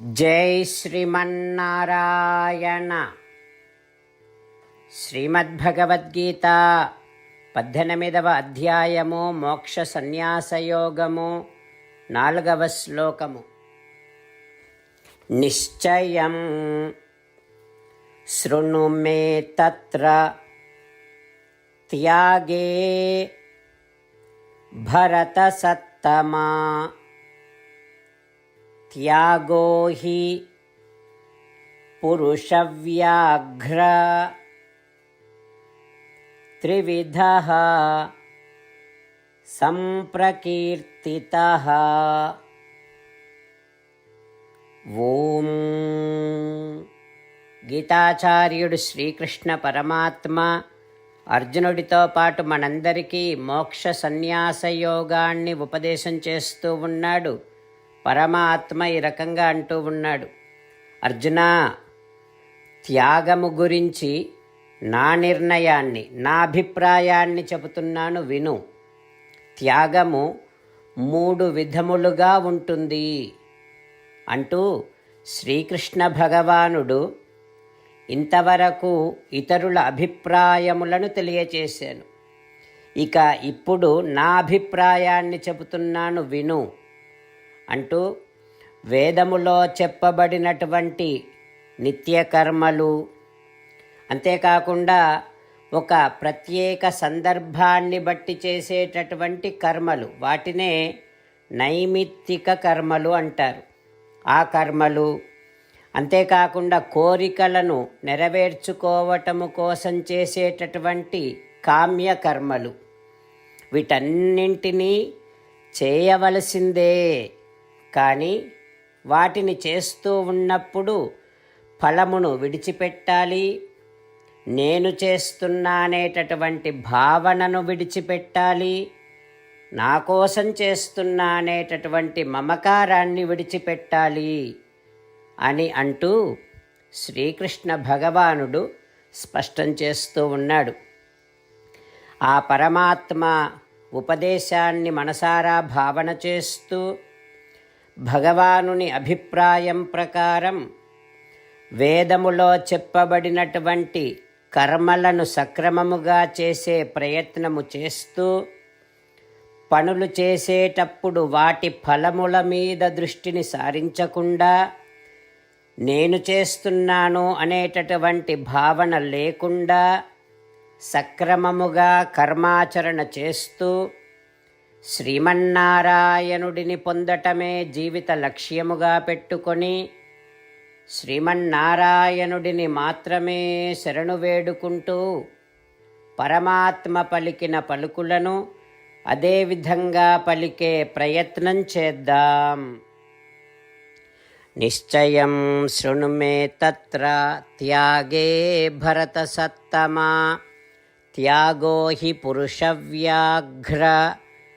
జై శ్రీమన్నారాయణ. శ్రీమద్భగవద్గీత పద్దెనిమిదవ అధ్యాయము మోక్ష సన్యాసయోగము నాలుగవ శ్లోకము. నిశ్చయం శృణు మే తత్ర త్యాగే భరతసత్తమా. त्यागो हि पुरुषव्याघ्र त्रिविधः सम्प्रकीर्तितः ఓం గీతాచార్యుడు శ్రీకృష్ణ పరమాత్మ అర్జునుడితో పాటు మనందరికీ మోక్ష సన్యాస యోగాన్ని ఉపదేశం చేస్తూ ఉన్నాడు పరమాత్మ ఈ రకంగా అంటూ ఉన్నాడు. అర్జున త్యాగము గురించి నా నిర్ణయాన్ని నా అభిప్రాయాన్ని చెబుతున్నాను విను. త్యాగము మూడు విధములుగా ఉంటుంది అంటూ శ్రీకృష్ణ భగవానుడు ఇంతవరకు ఇతరుల అభిప్రాయములను తెలియచేశాను. ఇక ఇప్పుడు నా అభిప్రాయాన్ని చెబుతున్నాను విను. అంటూ వేదములో చెప్పబడినటువంటి నిత్యకర్మలు అంతేకాకుండా ఒక ప్రత్యేక సందర్భాన్ని బట్టి చేసేటటువంటి కర్మలు. వాటినే నైమిత్తిక కర్మలు అంటారు. ఆ కర్మలు అంతేకాకుండా కోరికలను నెరవేర్చుకోవటము కోసం చేసేటటువంటి కామ్య కర్మలు వీటన్నింటినీ చేయవలసిందే. కానీ వాటిని చేస్తూ ఉన్నప్పుడు ఫలమును విడిచిపెట్టాలి. నేను చేస్తున్నానేటటువంటి భావనను విడిచిపెట్టాలి. నా కోసం చేస్తున్నానేటటువంటి మమకారాన్ని విడిచిపెట్టాలి అని అంటూ శ్రీకృష్ణ భగవానుడు స్పష్టం చేస్తూ ఉన్నాడు. ఆ పరమాత్మ ఉపదేశాన్ని మనసారా భావన చేస్తూ భగవానుని అభిప్రాయం ప్రకారం వేదములో చెప్పబడినటువంటి కర్మలను సక్రమముగా చేసే ప్రయత్నము చేస్తూ పనులు చేసేటప్పుడు వాటి ఫలముల మీద దృష్టిని సారించకుండా నేను చేస్తున్నాను అనేటటువంటి భావన లేకుండా సక్రమముగా కర్మాచరణ చేస్తూ శ్రీమన్నారాయణుడిని పొందటమే జీవిత లక్ష్యముగా పెట్టుకొని శ్రీమన్నారాయణుడిని మాత్రమే శరణు వేడుకుంటూ పరమాత్మ పలికిన పలుకులను అదేవిధంగా పలికే ప్రయత్నం చేద్దాం. నిశ్చయం శృణు మే తత్ర త్యాగే భరతసత్తమా త్యాగో హి పురుషవ్యాఘ్ర.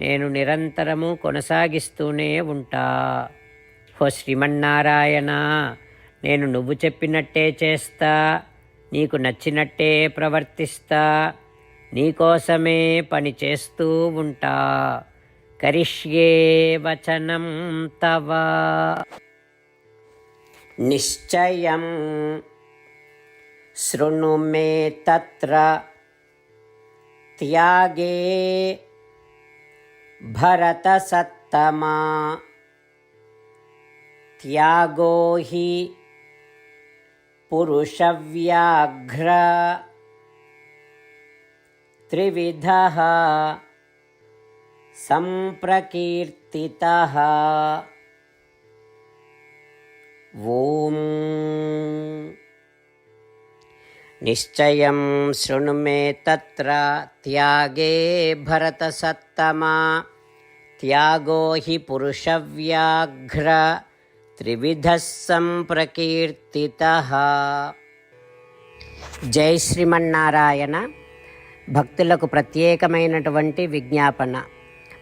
నేను నిరంతరము కొనసాగిస్తూనే ఉంటా. హో శ్రీమన్నారాయణ నేను నువ్వు చెప్పినట్టే చేస్తా నీకు నచ్చినట్టే ప్రవర్తిస్తా నీకోసమే పని చేస్తూ ఉంటా. కరిష్యే వచనం తవ. నిశ్చయం. శృణు మే తత్ర. త్యాగే भरतसत्तमा। त्यागो हि पुरुषव्याघ्र। त्रिविधः सम्प्रकीर्तितः। ॐ निश्चयं शृणु मे तत्र त्यागे भरतसत्तमा त्यागो हि पुरुषव्याघ्र త్రివిధ సంప్రకీర్తిత జై శ్రీమన్నారాయణ భక్తులకు ప్రత్యేకమైనటువంటి విజ్ఞాపన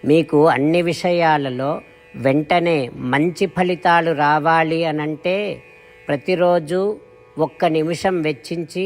మీకు అన్ని విషయాలలో వెంటనే మంచి ఫలితాలు రావాలి అనంటే ప్రతిరోజు ఒక్క నిమిషం వెచ్చించి